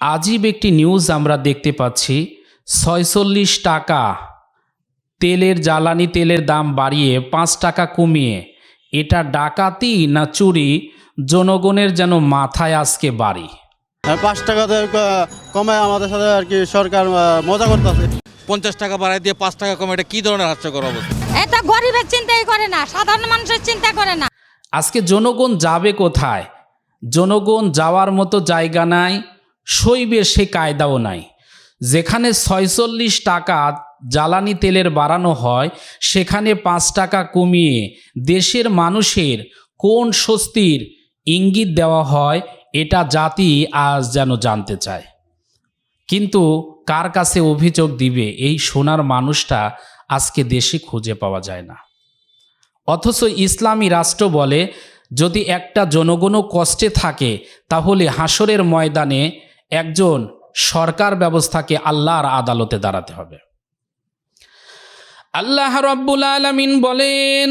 আজীব একটি নিউজ আমরা দেখতে পাচ্ছি। ছয়চল্লিশ টাকা তেলের জ্বালানি তেলের দাম বাড়িয়ে পাঁচ টাকা কমিয়ে। এটা ডাকাতি না চুরি? জনগণের যেন মাথায় আজকে বাড়ি। আর পাঁচ টাকাতে ক- কমায় আমাদের সাথে আর কি সরকার মজা করতেছে। পঞ্চাশ টাকা বাড়াই দিয়ে পাঁচ টাকা কমে এটা কি ধরনের হাস্যকর অবস্থা? এটা গরিবের চিন্তাই করে না সাধারণ মানুষের চিন্তা করে না। আজকে জনগণ যাবে কোথায়? জনগণ যাওয়ার মতো জায়গা নাই। সইবে সে কায়দাও নাই। যেখানে ছয়চল্লিশ টাকা জ্বালানি তেলের বাড়ানো হয়, সেখানে পাঁচ টাকা কমিয়ে দেশের মানুষের কোন স্বস্তির ইঙ্গিত দেওয়া হয়, এটা জাতি আজ যেন জানতে চায়। কিন্তু কার কাছে অভিযোগ দিবে এই সোনার মানুষটা আজকে দেশে খুঁজে পাওয়া যায় না। অথচ ইসলামী রাষ্ট্র বলে, যদি একটা জনগণও কষ্টে থাকে, তাহলে হাসরের ময়দানে একজন সরকার ব্যবস্থাকে আল্লাহর আদালতে দাঁড়াতে হবে। আল্লাহ রব্বুল আলমিন বলেন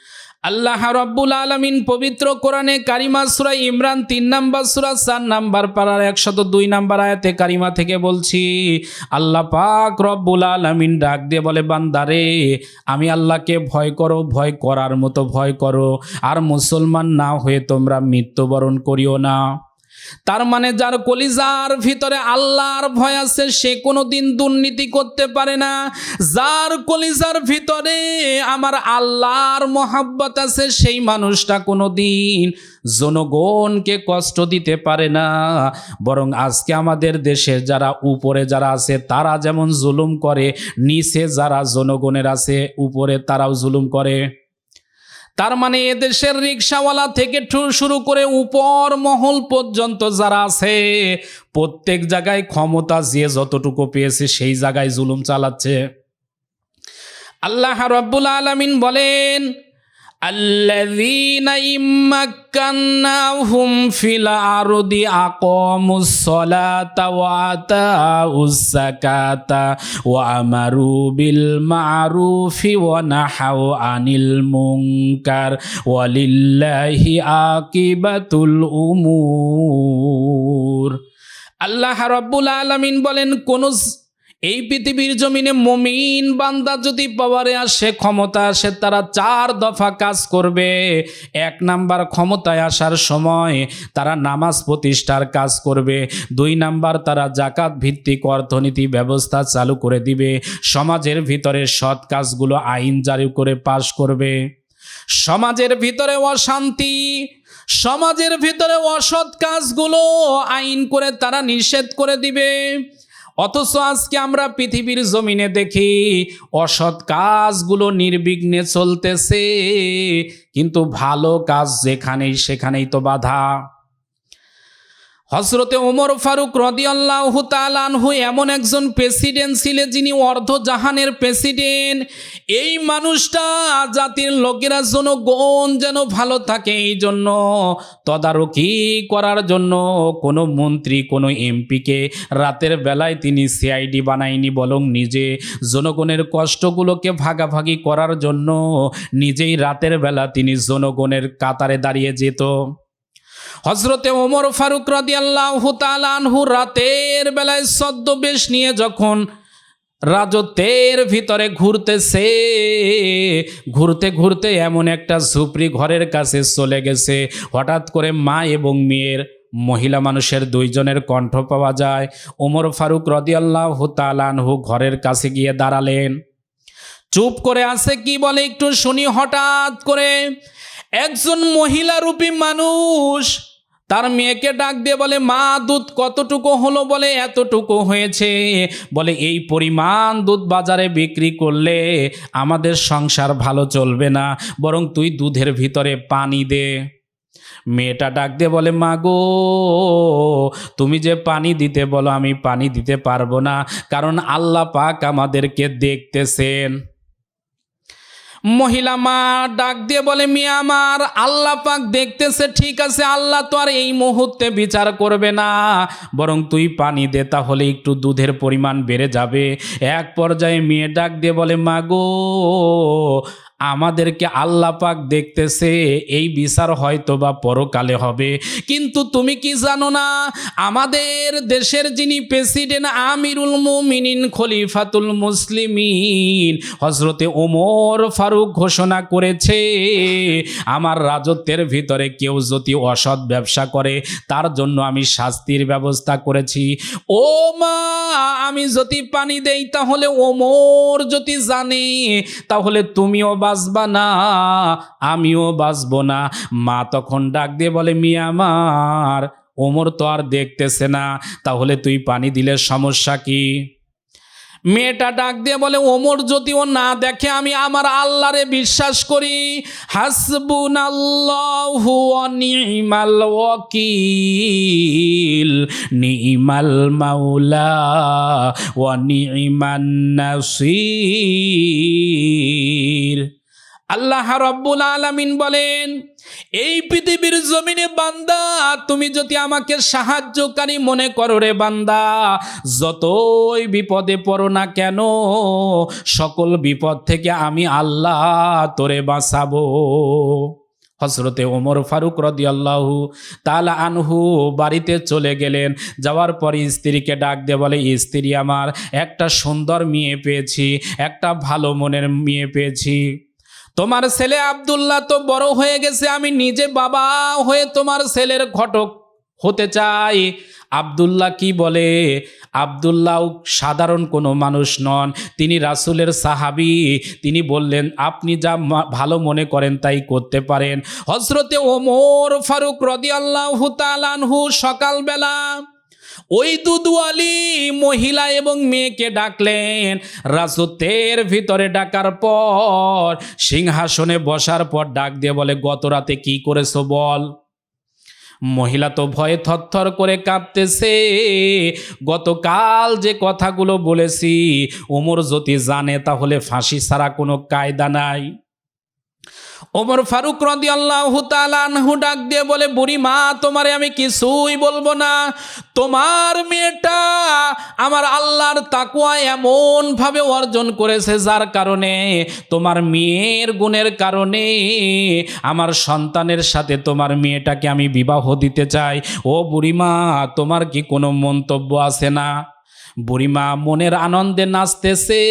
আল্লাহ রব্বুল আলমিন পবিত্র কোরআনে কারিমা সুরা ইমরান তিন নাম্বার সুরা, চার নাম্বার পাড়ার একশত দুই নাম্বার আয়াতে কারিমা থেকে বলছি, আল্লাহ পাক রব্বুল আলমিন ডাক দিয়ে বলে বান্দারে আমি আল্লাহকে ভয় করো, ভয় করার মতো ভয় করো, আর মুসলমান না হয়ে তোমরা মৃত্যুবরণ করিও না। তার মানে যার কলিজার ভিতরে আল্লাহর ভয় আছে, সে কোনো দিন দুর্নীতি করতে পারে না। যার কলিজার ভিতরে আমার আল্লাহর মহাব্বত আছে, সেই মানুষটা কোনো দিন জনগণকে কষ্ট দিতে পারে না। বরং আজকে আমাদের দেশে যারা উপরে যারা আছে, তারা যেমন জুলুম করে, নিচে যারা জনগণের আছে, উপরে তারাও জুলুম করে। তার মানে এদেশের রিক্সাওয়ালা থেকে শুরু করে উপর মহল পর্যন্ত যারা আছে, প্রত্যেক জায়গায় ক্ষমতা যে যতটুকু পেয়েছে সেই জায়গায় জুলুম চালাচ্ছে। আল্লাহ রব্বুল আলমিন বলেন الذين إن مكناهم في الأرض أقاموا الصلاة وآتوا الزكاة وأمروا بالمعروف ونحوا عن المنكر ولله عاقبة الأمور আল্লাহ রাব্বুল আলামিন বলেন কোন এই পৃথিবীর জমিনে মমিন বান্দা যদি পাওয়ারে আসে ক্ষমতা আসে, তারা চার দফা কাজ করবে। এক নাম্বার ক্ষমতায় আসার সময় তারা নামাজ প্রতিষ্ঠার কাজ করবে। দুই নাম্বার তারা জাকাত ভিত্তিক অর্থনীতি ব্যবস্থা চালু করে দিবে। সমাজের ভিতরে সৎ কাজগুলো আইন জারি করে পাশ করবে। সমাজের ভিতরে অশান্তি, সমাজের ভিতরে অসৎ কাজগুলো আইন করে তারা নিষেধ করে দিবে। অথচ আজকে আমরা পৃথিবীর জমিনে দেখি, অসৎ কাজগুলো নির্বিঘ্নে চলতেছে, কিন্তু ভালো কাজ যেখানেই সেখানেই তো বাধা। হজরতে ওমর ফারুক রদিয়াল্লাহ তালানহু এমন একজন প্রেসিডেন্ট ছিলেন যিনি অর্ধ জাহানের প্রেসিডেন্ট। এই মানুষটা জাতির লোকেরা যেন জনগণ যেন ভালো থাকে এই জন্য তদারকি করার জন্য কোনো মন্ত্রী, কোনো এমপিকে রাতের বেলায় তিনি সিআইডি বানায়নি বরং নিজে জনগণের কষ্টগুলোকে ভাগাভাগি করার জন্য নিজেই রাতের বেলা তিনি জনগণের কাতারে দাঁড়িয়ে যেত। হজরতে ওমর ফারুক রাদিয়াল্লাহু তাআলা আনহু রাতের বেলায় ছদ্মবেশ নিয়ে যখন রাজত্বের ভিতরে ঘুরতেছে, ঘুরতে ঘুরতে এমন একটা ঝুপড়ি ঘরের কাছে চলে গেছে। হঠাৎ করে মা এবং মেয়ের মহিলা মানুষের দুইজনের কণ্ঠ পাওয়া যায়। ওমর ফারুক রদিয়াল্লাহ তালানহু ঘরের কাছে গিয়ে দাঁড়ালেন। চুপ করে আছে কি বলে একটু শুনি হঠাৎ করে। একজন মহিলা রূপী মানুষ তার মেয়েকে ডাক দিয়ে বলে, মা, দুধ কতটুকু হলো বলে এতটুকু হয়েছে? বলে, এই পরিমাণ দুধ বাজারে বিক্রি করলে আমাদের সংসার ভালো চলবে না, বরং তুই দুধের ভিতরে পানি দে। মেয়েটা ডাক দিয়ে বলে, মা গো, তুমি যে পানি দিতে বলো, আমি পানি দিতে পারব না, কারণ আল্লাহ পাক আমাদেরকে দেখতেছেন। মহিলা মা ডাক দিয়ে বলে, মিয়া আমার, আল্লাহ পাক দেখতেছে, ঠিক আছে, আল্লাহ তো আর এই মুহূর্তে বিচার করবে না। বরং তুই পানি দে, তাহলে একটু দুধের পরিমাণ বেড়ে যাবে। এক পর্যায়ে মেয়ে ডাক দিয়ে বলে, মা গো আমাদেরকে আল্লাহ পাক দেখতেছে, এই বিচার হয়তো বা পরকালে হবে। কিন্তু তুমি কি জানো না, আমাদের দেশের যিনি প্রেসিডেন্ট আমিরুল মুমিনিন, খলিফাতুল মুসলিমিন হজরতে ওমর ফারুক ঘোষণা করেছে, আমার রাজত্বের ভিতরে কেউ যদি অসৎ ব্যবসা করে, তার জন্য আমি শাস্তির ব্যবস্থা করেছি। ও মা, আমি যদি পানি দেই, তাহলে ওমর যদি জানে, তাহলে তুমিও বাঁচবা না, আমিও বাঁচবো না। মা তখন ডাক দিয়ে বলে, মিয়া আমার, ওমর তো আর দেখতেছে না, তাহলে তুই পানি দিলে সমস্যা কি? মেয়েটা ডাক দিয়ে বলে, ওমর যদিও না দেখে, আমি আমার আল্লাহরে বিশ্বাস করি। হাসবুন নিমাল ওয়াকিল, নিমাল নিমান নাসির। আল্লাহ রব্বুল আলামিন বলেন, এই পৃথিবীর জমিনে বান্দা, তুমি যদি আমাকে সাহায্যকারী মনে করো রে বান্দা, যতই বিপদে পড়ো না কেন, সকল বিপদ থেকে আমি আল্লাহ তোরে বাঁচাবো। হজরতে ওমর ফারুক রদিয়াল্লাহু তালা আনহু বাড়িতে চলে গেলেন। যাওয়ার পর স্ত্রীকে ডাক দিয়ে বলে, স্ত্রী আমার, একটা সুন্দর মেয়ে পেয়েছি, একটা ভালো মনের মেয়ে পেয়েছি। তোমার ছেলে আব্দুল্লাহ তো বড় হয়ে গেছে, আমি নিজে বাবা হয়ে তোমার ছেলের ঘটক হতে চাই। আব্দুল্লাহ কি বলে? আব্দুল্লাহ সাধারণ কোনো মানুষ নন, তিনি রাসুলের সাহাবি। তিনি বললেন, আপনি যা ভালো মনে করেন তাই করতে পারেন। হজরতে ওমর ফারুক রদি আল্লাহ সকালবেলা ওই দুদুয়ালি মহিলা এবং মেয়েকে ডাকলেন, রাজত্বের ভিতরে ডাকার পর সিংহাসনে বসার পর ডাক দিয়ে বলে, গত রাতে কি করেছ বল? মহিলা তো ভয়ে থরথর করে কাঁপতেছে, গতকাল যে কথাগুলো বলেছি, ওমর যদি জানে তাহলে ফাঁসি ছাড়া কোনো কায়দা নাই। ওমর ফারুক রদি আল্লাহ ডাক দিয়ে বলে, বুড়ি মা, তোমারে আমি কিছুই বলব না। তোমার মেয়েটা আমার আল্লাহর তাকুয়া এমন ভাবে অর্জন করেছে, যার কারণে, তোমার মেয়ের গুণের কারণে আমার সন্তানের সাথে তোমার মেয়েটাকে আমি বিবাহ দিতে চাই। ও বুড়িমা তোমার কি কোনো মন্তব্য আছে না? বুড়িমা মনের আনন্দে নাচতেছে।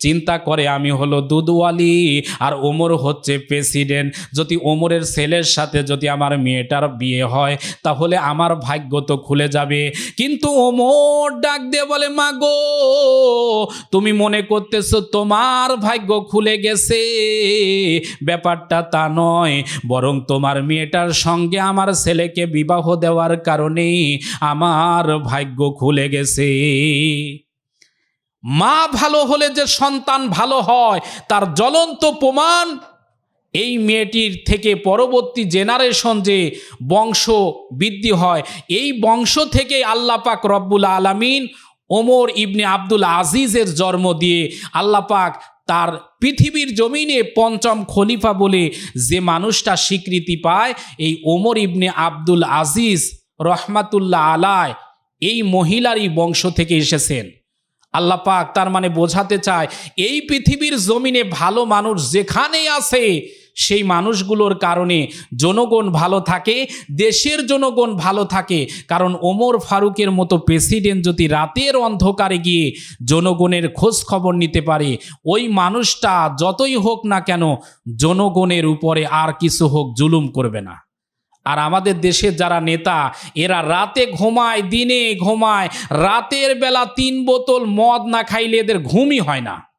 চিন্তা করে আমি হলো দুধওয়ালি আর ওমর হচ্ছে প্রেসিডেন্ট। যদি ওমরের ছেলের সাথে যদি আমার মেয়েটার বিয়ে হয়, তাহলে আমার ভাগ্য তো খুলে যাবে। কিন্তু ওমর ডাক দিয়ে বলে, মা গো তুমি মনে করতেছ তোমার ভাগ্য খুলে গেছে। ব্যাপারটা তা নয়, বরং তোমার মেয়েটার সঙ্গে আমার ছেলেকে বিবাহ দেওয়ার কারণে আমার ভাগ্য খুলে গেছে। মা ভালো হলে যে সন্তান ভালো হয়, তার জ্বলন্ত প্রমাণ এই মেয়েটির থেকে পরবর্তী জেনারেশন যে বংশ বৃদ্ধি হয়, এই বংশ থেকে আল্লাপাক রব্বুল আলামিন ওমর ইবনে আব্দুল আজিজের জন্ম দিয়ে আল্লাহ পাক তার পৃথিবীর জমিনে পঞ্চম খলিফা বলে যে মানুষটা স্বীকৃতি পায়, এই ওমর ইবনে আব্দুল আজিজ রহমাতুল্লাহ আলায় এই মহিলারই বংশ থেকে এসেছেন। আল্লাহ পাক তার মানে বোঝাতে চায়, এই পৃথিবীর জমিনে ভালো মানুষ যেখানেই আছে সেই মানুষগুলোর কারণে জনগণ ভালো থাকে, দেশের জনগণ ভালো থাকে। কারণ ওমর ফারুকের মতো প্রেসিডেন্ট যদি রাতের অন্ধকারে গিয়ে জনগণের খোঁজ খবর নিতে পারে, ওই মানুষটা যতই হোক না কেন জনগণের উপরে আর কিছু হোক জুলুম করবে না। আর আমাদের দেশের যারা নেতা, এরা রাতে ঘুমায়, দিনে ঘুমায়, রাতের বেলা তিন বোতল মদ না খাইলে এদের ঘুমই হয় না।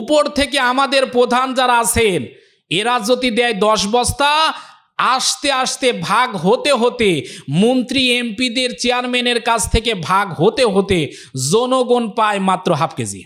উপর থেকে আমাদের প্রধান যারা আছেন, এরা যদি দেয় দশ বস্তা, আস্তে আস্তে ভাগ হতে হতে, মন্ত্রী এমপিদের চেয়ারম্যানের কাছ থেকে ভাগ হতে হতে, জনগণ পায় মাত্র হাফ কেজি।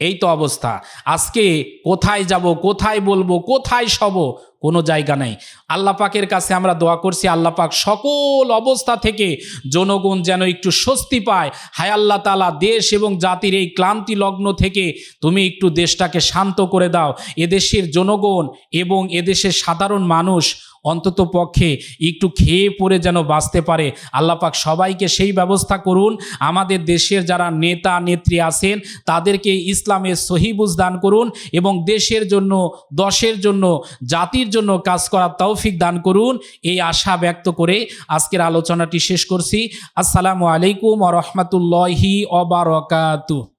এই তো অবস্থা। আজকে কোথায় যাব, কোথায় বলব, কোথায় সব কোনো জায়গা নেই। আল্লাহ পাকের কাছে আমরা দোয়া করছি, আল্লাহ পাক সকল অবস্থা থেকে জনগণ যেন একটু স্বস্তি পায়। হায় আল্লাহ তালা দেশ এবং জাতির এই ক্লান্তি লগ্ন থেকে তুমি একটু দেশটাকে শান্ত করে দাও। এদেশের জনগণ এবং এদেশের সাধারণ মানুষ অন্তত পক্ষে একটু খেয়ে পরে যেন বাঁচতে পারে। আল্লাপাক সবাইকে সেই ব্যবস্থা করুন। আমাদের দেশের যারা নেতা, নেত্রী আছেন, তাদেরকে ইসলামের সহিবুজ দান করুন এবং দেশের জন্য, দশের জন্য, জাতির জন্য কাজ করার তৌফিক দান করুন। এই আশা ব্যক্ত করে আজকের আলোচনাটি শেষ করছি। আসসালামু আলাইকুম রহমতুল্লাহি অবরকাতু